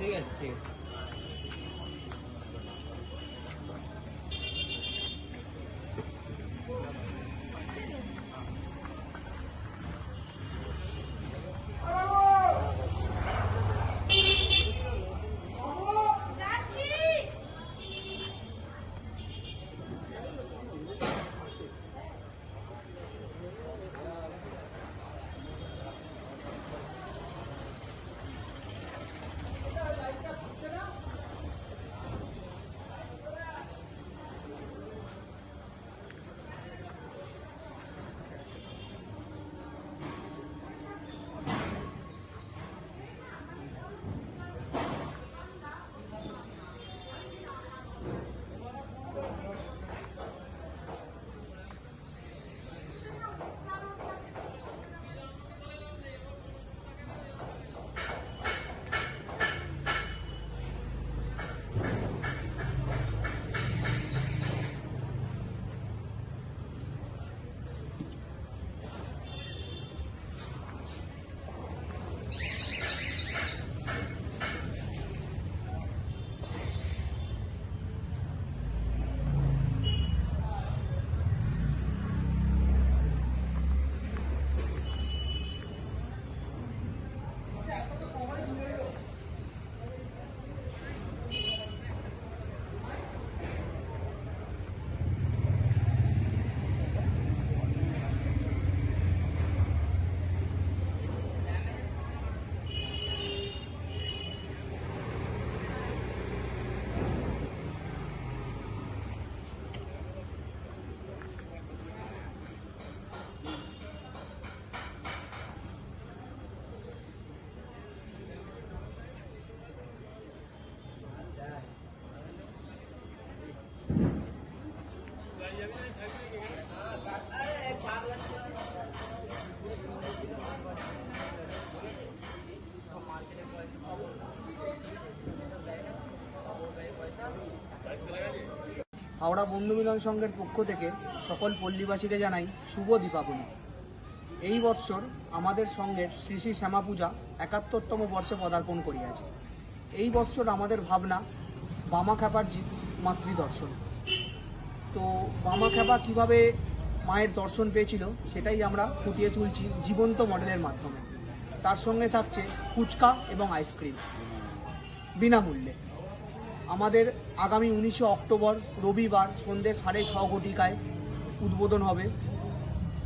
这个这个。হাওড়া বন্ধু মিলন সংঘের পক্ষ থেকে সকল পল্লীবাসীকে জানাই শুভ দীপাবলি। এই বৎসর আমাদের সঙ্গের শ্রী শ্রী শ্যামা পূজা একাত্তরতম বর্ষে পদার্পণ করিয়াছে। এই বৎসর আমাদের ভাবনা বামা খ্যাপার জি- মাতৃদর্শন। তো বামা খ্যাপা কীভাবে মায়ের দর্শন পেয়েছিল সেটাই আমরা ফুটিয়ে তুলছি জীবন্ত মডেলের মাধ্যমে। তার সঙ্গে থাকছে ফুচকা এবং আইসক্রিম। বিনামূল্যে। আমাদের আগামী উনিশে অক্টোবর রবিবার সন্ধ্যে সাড়ে ছ ঘটিকায় উদ্বোধন হবে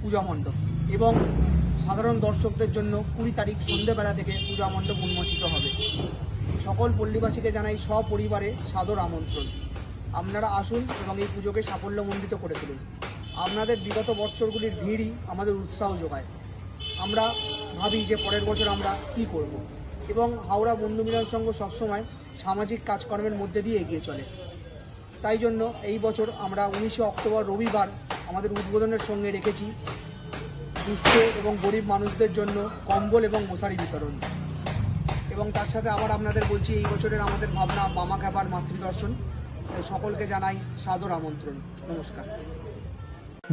পূজা মণ্ডপ এবং সাধারণ দর্শকদের জন্য কুড়ি তারিখ সন্ধ্যেবেলা থেকে পূজা মণ্ডপ উন্মোচিত হবে। সকল পল্লীবাসীকে জানাই সপরিবারে সাদর আমন্ত্রণ। আপনারা আসুন এবং এই পুজোকে সাফল্যমণ্ডিত করে তুলুন। আপনাদের বিগত বৎসরগুলির ভিড়ই আমাদের উৎসাহ যোগায়। আমরা ভাবি যে পরের বছর আমরা কি করব? এবং হাওড়া বন্ধু মিলন সংঘ সবসময় সামাজিক কাজকর্মের মধ্যে দিয়ে এগিয়ে চলে। তাই জন্য এই বছর আমরা উনিশে অক্টোবর রবিবার আমাদের উদ্বোধনের সঙ্গে রেখেছি দুস্থ এবং গরিব মানুষদের জন্য কম্বল এবং মশারি বিতরণ। এবং তার সাথে আবার আপনাদের বলছি এই বছরের আমাদের ভাবনা মামা খাবার মাতৃদর্শন। সকলকে জানাই সাদর আমন্ত্রণ। নমস্কার।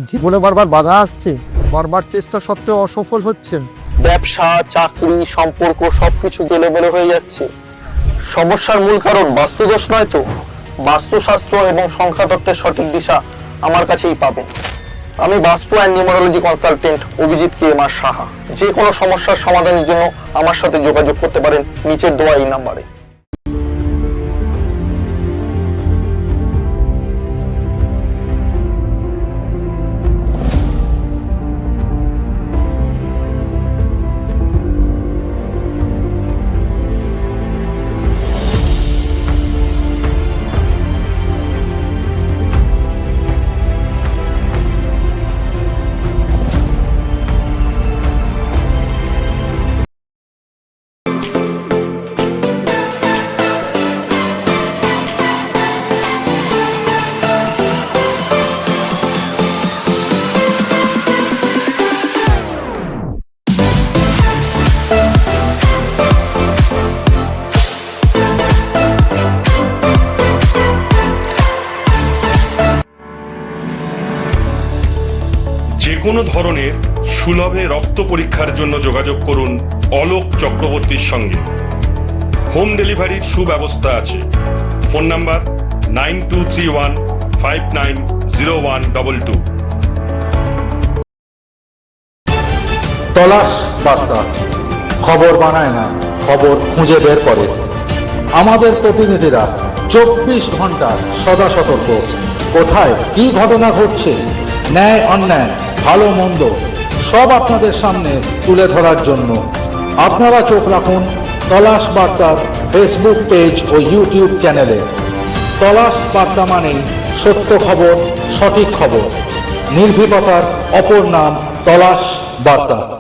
জীবনে বারবার বাধা আসছে বারবার চেষ্টা সত্ত্বেও অসফল হচ্ছেন। ব্যবসা চাকরি সম্পর্ক সবকিছু গেলেবেলে হয়ে যাচ্ছে। সমস্যার মূল কারণ বাস্তুদোষ নয় তো? বাস্তুশাস্ত্র এবং সংখ্যাতত্ত্বের সঠিক দিশা আমার কাছেই পাবে আমি vastu and numerology consultant Abhijit K M R Saha. যে কোনো সমস্যার সমাধানের জন্য আমার সাথে যোগাযোগ করতে পারেন নিচের দেওয়া এই নাম্বারে। কোনো ধরনের সুলভে রক্ত পরীক্ষার জন্য যোগাযোগ করুন অলোক চক্রবর্তীর সঙ্গে। হোম ডেলিভারির সুব্যবস্থা আছে। Phone number nine two three one five nine zero one double two. তলাশ বার্তা খবর বানায় না, খবর খুঁজে বের করে। আমাদের প্রতিনিধিরা চব্বিশ ঘণ্টা সদা সতর্ক। কোথায় কি ঘটনা ঘটছে? ন্যায়, অন্যায়। ভালো মন্দ সব আপনাদের সামনে তুলে ধরার জন্য আপনারা চোখ রাখুন তলাশ বার্তার ফেসবুক পেজ ও ইউটিউব চ্যানেলে। তলাশ বার্তা মানেই সত্য খবর, সঠিক খবর। নির্ভীকতার অপর নাম তলাশ বার্তা।